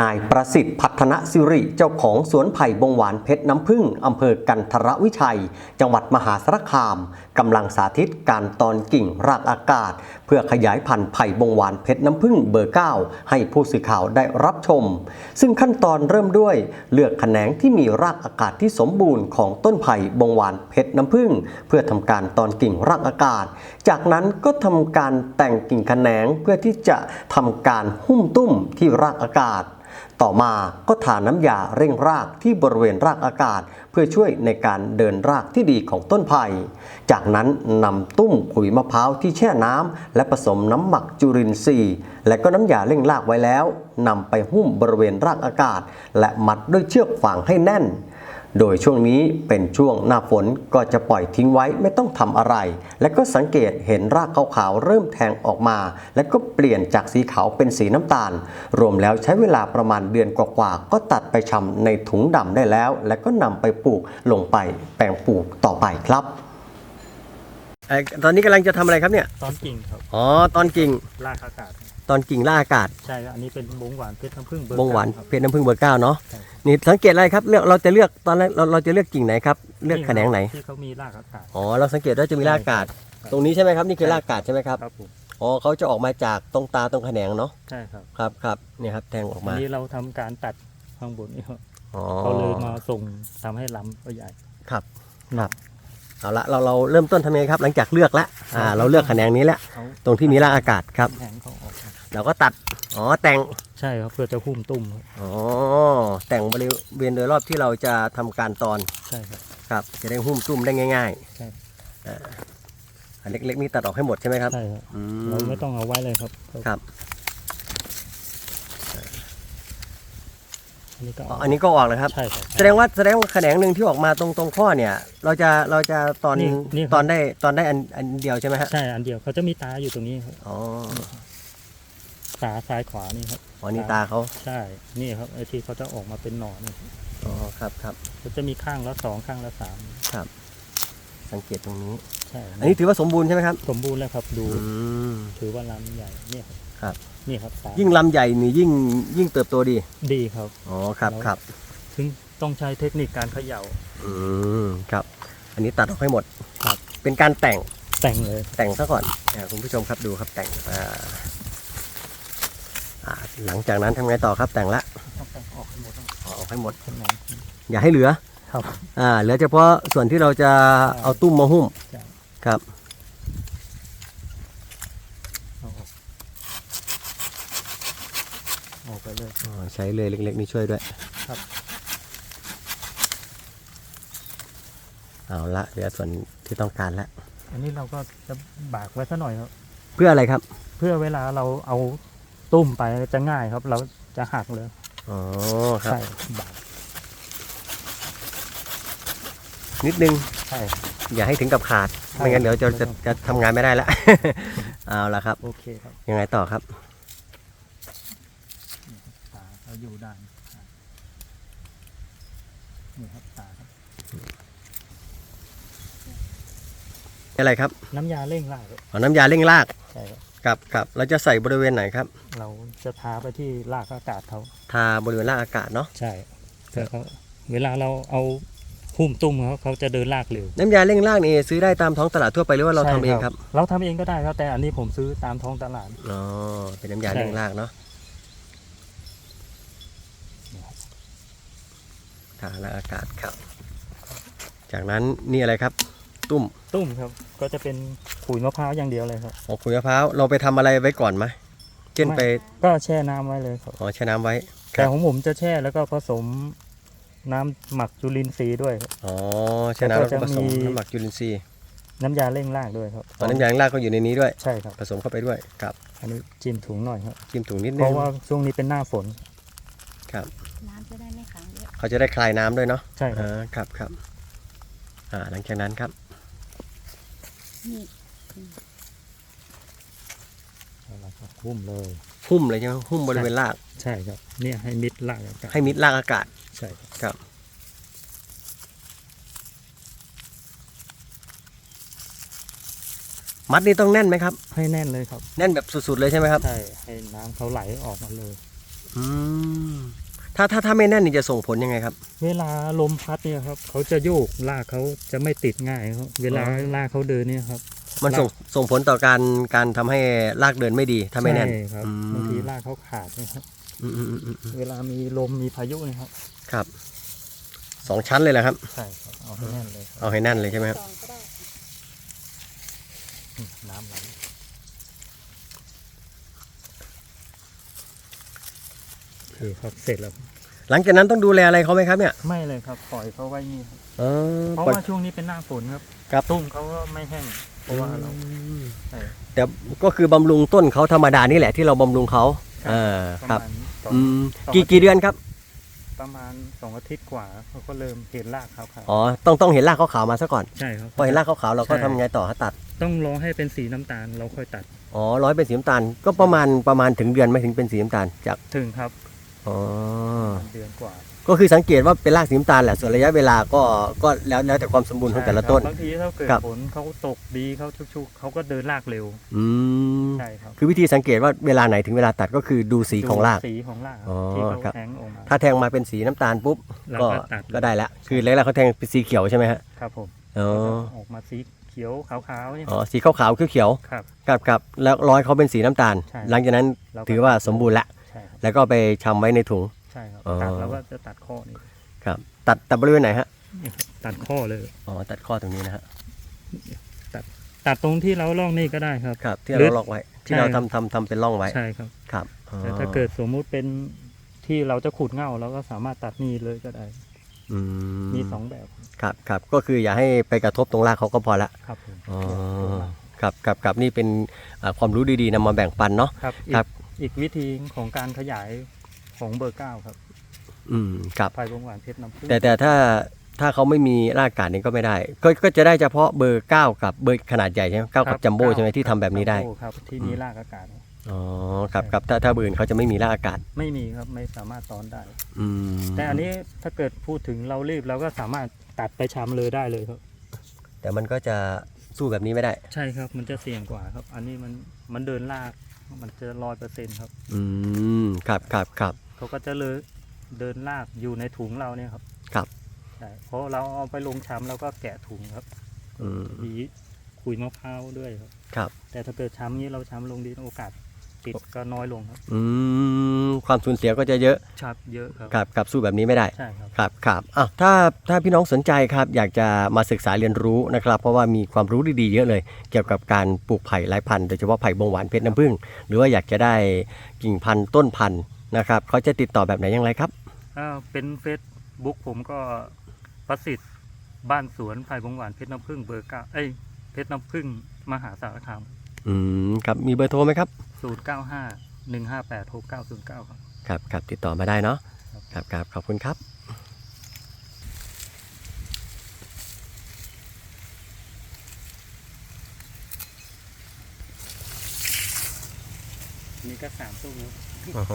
นายประสิทธิ์พัฒนสิริเจ้าของสวนไผ่บงหวานเพชรน้ำผึ้งอำเภอกันทรวิชัย จังหวัดมหาสารคามกำลังสาธิตการตอนกิ่งรากอากาศ เพื่อขยายพันธุ์ไผ่บงหวานเพชรน้ำผึ้งเบอร์ 9 ให้ผู้สื่อข่าวได้รับชม ซึ่งขั้นตอนเริ่มด้วยเลือกแขนงที่มีรากอากาศที่สมบูรณ์ของต้นไผ่บงหวานเพชรน้ำผึ้งเพื่อทำการตอนกิ่งรากอากาศ จากนั้นก็ทำการแต่งกิ่งแขนงเพื่อที่จะทำการหุ้มตุ้มที่รากอากาศ ต่อมาก็ทาน้ำยาเร่งรากที่บริเวณรากอากาศ เพื่อช่วยในการเดินรากที่ดีของต้นไผ่ จากนั้นนำตุ้มขุยมะพร้าวที่แช่น้ำและผสมน้ำหมักจุลินทรีย์ และก็น้ำยาเร่งรากไว้แล้วนำไปหุ้มบริเวณรากอากาศ และมัดด้วยเชือกฝางให้แน่น โดยช่วงนี้เป็นช่วงหน้าฝนก็จะปล่อยทิ้งไว้ไม่ต้องทำอะไร และก็สังเกตเห็นรากขาวๆเริ่มแทงออกมา และก็เปลี่ยนจากสีขาวเป็นสีน้ำตาล รวมแล้วใช้เวลาประมาณเดือนกว่าๆก็ตัดไปชำในถุงดำได้แล้ว และก็นำไปปลูกลงไปแปลงปลูกต่อไปครับตอนนี้กำลังจะทำอะไรครับเนี่ย ตอนกิ่งครับ อ๋อ ตอนกิ่ง รากอากาศ ตอนกิ่งล่าอากาศใช่ครับอันนี้เป็นบงหวานเพชรน้ำผึ้งเบอร์บงหวานเก้ครับเพชรน้ำผึ้งเบอร์เก้าเนาะใช่ นี่สังเกตอะไรครับเลือกเราจะเลือกตอนแรกเราเราจะเลือกกิ่งไหนครับเลือกแขนงไหนที่เขามีรากอากาศ อ๋อเราสังเกตว่าจะมีรากอากาศตรงนี้ใช่ไหมครับนี่คือรากอากาศใช่ไหมครับครับผมอ๋อเขาจะออกมาจากตรงตาตรงแขนงเนาะใช่ครับครับครับนี่ครับแทงออกอันมานี้เราทำการตัดข้างบนนี่ครับอ๋อ เขาเลยมาส่งทำให้ลำก็ใหญ่ครับครับ เอาละเราเราเริ่มต้นทำยังไงครับ หลังจากเลือกแล้วอ่าเราเลือกแขนงนี้แล้วเขาตรงที่มีรากอากาศครับ แทงเขาออกครับเราก็ตัดอ๋อแต่งใช่ครับเพื่อจะหุ้มตุ้มครับอ๋อแต่งบริเวณโดยรอบที่เราจะทำการตอนใช่ครับ ครับ จะได้หุ้มตุ้มได้ง่ายใช่ๆอ่าอันเล็กๆนี่ตัดออกให้หมดใช่ไหมครับใช่ครับอืเราม ไม่ต้องเอาไว้เลยครับครับ อันนี้ก็อ๋ออันนี้ก็ออกเลยครับ ใช่ครับ แสดงว่าแสดงว่าแขนงหนึ่งที่ออกมาตรงตรงข้อเนี่ย เราจะเราจะตอนนี่นี่ครับ ตอนได้ตอนได้อันอันเดียวใช่ไหมฮะใช่อันเดียวเขาจะมีตาอยู่ตรงนี้ครับอ๋อตาซ้ายขวานี่ครับ อ๋อนี่ตาเขาใช่นี่ครับไอ้ที่เขาจะออกมาเป็นหนอนนี่อ๋อครับครับเขาจะมีข้างละสองข้างละสามสังเกตตรงนี้ ใช่อันนี้ถือว่าสมบูรณ์ใช่ไหมครับ สมบูรณ์แล้วครับ ดูอืม ถือว่าลำใหญ่เนี่ยครับ นี่ครับตายิ่งลำใหญ่นี่ยิ่งยิ่งเติบโตดี ดีครับ อ๋อครับครับ ถึงต้องใช้เทคนิคการเขย่า อืมครับ อันนี้ตัดออกให้หมดครับ เป็นการแต่งแต่งเลยแต่งซะก่อนอ่าคุณผู้ชมครับดูครับแต่งอ่าอ่าหลังจากนั้นทำไงต่อครับแต่งละต้องแต่งออกให้หมดต้องเอาออกให้หมดข้างในอย่าให้เหลือ ครับ อ่าเหลือเฉพาะส่วนที่เราจะเอาตุ้มมาหุ้ม ใช่ ครับ เอาออก ออกไปเลย อ๋อใช้เลยเล็กๆนี่ช่วยด้วยครับ เอาละเหลือส่วนที่ต้องการแล้วอันนี้เราก็จะบากไว้ซะหน่อยครับ เพื่ออะไรครับ เพื่อเวลาเราเอาตุ้มไปจะง่ายครับ เราจะหักเลยอ๋อครับ ใช่บากนิดนึง ใช่ อย่าให้ถึงกับขาดใช่ไม่งั้นเดี๋ยวจะไม่ต้จะองจะทำงานไม่ได้แล้วเอาละครับ โอเคครับ ยังไงต่อครับตาเรา อยู่ด้านอ่านี่ครับตาครับ อะไรครับน้ำยาเร่งรากครับเอาน้ำยาเร่งรากใช่ครับกับกับเราจะใส่บริเวณไหนครับ เราจะทาไปที่รากอากาศเขาทาบริเวณรากอากาศเนาะใช่เพื่อเขาเวลาเราเอาหุ้มตุ้มเขาเขาจะเดินรากเร็ว น้ำยาเร่งรากนี่ซื้อได้ตามท้องตลาดทั่วไปหรือว่าเราทำเองครับ เราทำเองก็ได้ครับแต่อันนี้ผมซื้อตามท้องตลาดอ๋อเป็นน้ำยาใช่เร่งรากเนาะ ทารากอากาศครับ จากนั้นนี่อะไรครับ ตุ้มตุ้มครับ ก็จะเป็นขุยมะพร้าวอย่างเดียวเลยครับอ๋อขุยมะพร้าวเราไปทำอะไรไว้ก่อนไหมเช่นไม่ไปก็แช่น้ำไว้เลยครับ อ๋อแช่น้ำไว้ครัแต่บของผมจะแช่แล้วก็ผสมน้ำหมักจุลินทรีย์ด้วยครับ อ๋อแช่น้ำแล้วก็แล้วก็ผจะสมมี น้ำหมักจุลินทรีย์น้ำยาเร่งรากด้วยครับอ๋อน้ำยาเร่งรากก็อยู่ในนี้ด้วย ใช่ครับ ผสมเข้าไปด้วยครับอันนี้จิ้มถุงหน่อยครับ จิ้มถุงนิดเพนึงราะว่าช่วงนี้เป็นหน้าฝน ครับ น้ำจะได้ไม่ขัง เยอะเขาจะได้คลายน้ำด้วยเนาะใช่ครับอ่าครับครับอ่าหลังจากนั้นครับนี่แล้วก็หุ้มเลยหุ้มเลยใช่ไหมหุ้มบริเวณรากใช่ครับเนี่ยให้มิดรากอากาศให้มิดรากอากาศใช่ครับครับมัดนี่ต้องแน่นไหมครับ ให้แน่นเลยครับ แน่นแบบสุดๆเลยใช่ไหมครับ ใช่ ให้น้ำเขาไหลออกมาเลยออืม ถ้าถ้าถ้าไม่แน่นนี่จะส่งผลยังไงครับ เวลาลมพัดเนี่ยครับเขาจะโยกลากเขาจะไม่ติดง่ายครับเวลาอ๋อลากเขาเดินเนี่ยครับ มันส่งส่งผลต่อการการทำให้รากเดินไม่ดีถ้าไม่แน่นใช่ครับอืมบางทีลากเขาขาดนะครับอืมอืมอืมอืมเวลามีลมมีพายุนะครับ ครับสองชั้นเลยแหละครับใช่ครับเอาให้แน่นเลยครับเอาให้แน่นเลยใช่ไหมครับซองก็ได้อืมน้ำไหลโอเคครับเสร็จแล้ว หลังจากนั้นต้องดูแลอะไรเขาไหมครับเนี่ยไม่เลยครับปล่อยเขาไว้นี่ครับเออเพราะปล่อย ว่าช่วงนี้เป็นหน้าฝนครับครับ ตุ้มเขาก็ไม่แห้งเพราะว่าเราใช่แต่ก็คือบำรุงต้นเขาธรรมดานี่แหละที่เราบำรุงเขาครับอ่าประครับมาณสองอืมสองกี่อาทิตย์กี่เดือนครับประมาณสองอาทิตย์กว่าเขาก็เริ่มเห็นรากขาวอ๋อต้องต้องเห็นรากขาวๆมาซะก่อนๆใช่ครับ พอเห็นรากขาวๆเราก็ใช่ ทำไงต่อฮะตัดต้องรอให้เป็นสีน้ำตาลเราค่อยตัดอ๋อร้อยเป็นสีน้ำตาลก็ประมาณประมาณถึงเดือนไม่ถึงเป็นสีน้ำตาลจากถึงครับ อ๋อ เดือนกว่าก็คือสังเกตว่าเป็นรากสีน้ำตาลแหละ ส่วนระยะเวลาก็ก็แล้วแล้วแต่ความสมบูรณ์ของแต่ละต้นใช่ครับบางทีถ้าเกิดครับฝนเขาตกดีเขาชุกๆเขาก็เดินรากเร็วอืมใช่ครับคือวิธีสังเกตว่าเวลาไหนถึงเวลาตัดก็คือดูสีของราก สีของรากอ๋อที่เขาครับ แทงออกมา ถ้าแทงมาเป็นสีน้ำตาลปุ๊บเราก็ก็ตัด ก็ได้ละคือแล้วเขาแทงเป็นสีเขียวใช่ไหมฮะครับผมอ๋อออกมาสีเขียวขาวๆเนี่ยอ๋อสีขาวๆเขียวครับ ๆครับครับแล้วร้อยเขาเป็นสีน้ำตาล ใช่ หลังจากนั้นเรก็ถือว่าสมบูรณ์ละใช่ครับ แล้วก็ไปชำไว้ในถุง ใช่ครับอ๋อตัดแล้วก็จะตัดข้อนี่ครับ ตัดตัดบริเวณไหนฮะนี่ครับตัดข้อเลย อ๋อ ตัดข้อตรงนี้นะฮะตัดตรงที่เราล่องนี่ก็ได้ครับ ครับ ที่หรืเราอล็อกไว้ ที่ใช่เราทำทำทำเป็นร่องไว้ ใช่ครับ ครับอ๋อแต่ถ้าเกิดสมมุติเป็นที่เราจะขุดเง่าเราก็สามารถตัดนี่เลยก็ได้ อืมีสองแบบ ครับครับ ก็คืออย่าให้ไปกระทบตรงรากเขาก็พอละ ครับผมอ๋อครับครับครับนี่เป็นอ่าความรู้ดีๆนำมาแบ่งปันเนาะครับ อีครักบอีกวิธีของการขยายของเบอร์เก้าครับอืมครับภายวงหวานเพชรน้ำผึ้งแต่แต่ถ้าถ้าเขาไม่มีรากอากาศนี่ก็ไม่ได้ ก็ก็จะได้เฉพาะเบอร์9กับเบอร์ขนาดใหญ่ใช่ไหมเก้ากับจัมโบ้ใช่ไหมที่ทำแบบนี้ได้ จัมโครับที่มีรากอากาศ อ๋อครับครับถ้าถ้าเบอร์อื่นเขาจะไม่มีรากอากาศ ไม่มีครับไม่สามารถตอนได้ อืมแต่อันนี้ถ้าเกิดพูดถึงเรารีบเราก็สามารถตัดไปชำเลยได้เลยครับ แต่มันก็จะสู้แบบนี้ไม่ได้ ใช่ครับมันจะเสี่ยงกว่าครับ อันนี้มันมันเดินลาก มันจะร้อยเปอร์เซ็นต์ครับ อืมครับครับครับเขาก็จะเลยเดินลากอยู่ในถุงเราเนี่ยครับครับใช่เพราะเราเอาไปลงช้ำเราก็แกะถุงครับอืมมีขุยมะพร้าวด้วยครับ ครับ แต่ถ้าเกิดช้ำนี้เราช้ำลงดินโอกาส ติดก็น้อยลงครับอืมความสูญเสียก็จะเยอะชับเยอะครับครับครับสู้แบบนี้ไม่ได้ ใช่ครับ ครับครับอ้าวถ้าถ้าพี่น้องสนใจครับ อยากจะมาศึกษาเรียนรู้นะครับ เพราะว่ามีความรู้ดีๆเยอะเลย เกี่ยวกับการปลูกไผ่หลายพันธุ์โดยเฉพาะไผ่บงหวานเพชรน้ำผึ้งหรือว่าอยากจะได้กิ่งพันธุ์ต้นพันธุ์นะครับเขาจะติดต่อแบบไหนอย่างไรครับ อ่าเป็นเฟซบุ๊กผมก็ประสิทธิ์บ้านสวนไผ่บงหวานเพชรน้ำผึ้งเบอร์เก้าเอ้ยเพชรน้ำผึ้งมหาสารคาม อืมครับมีเบอร์โทรไหมครับ ศูนย์เก้าห้าหนึ่งห้าแปดหกเก้าศูนย์เก้าครับ ครับครับติดต่อมาได้เนาะครับครับครับขอบคุณครับนี่ก็สามตู้โอ้โห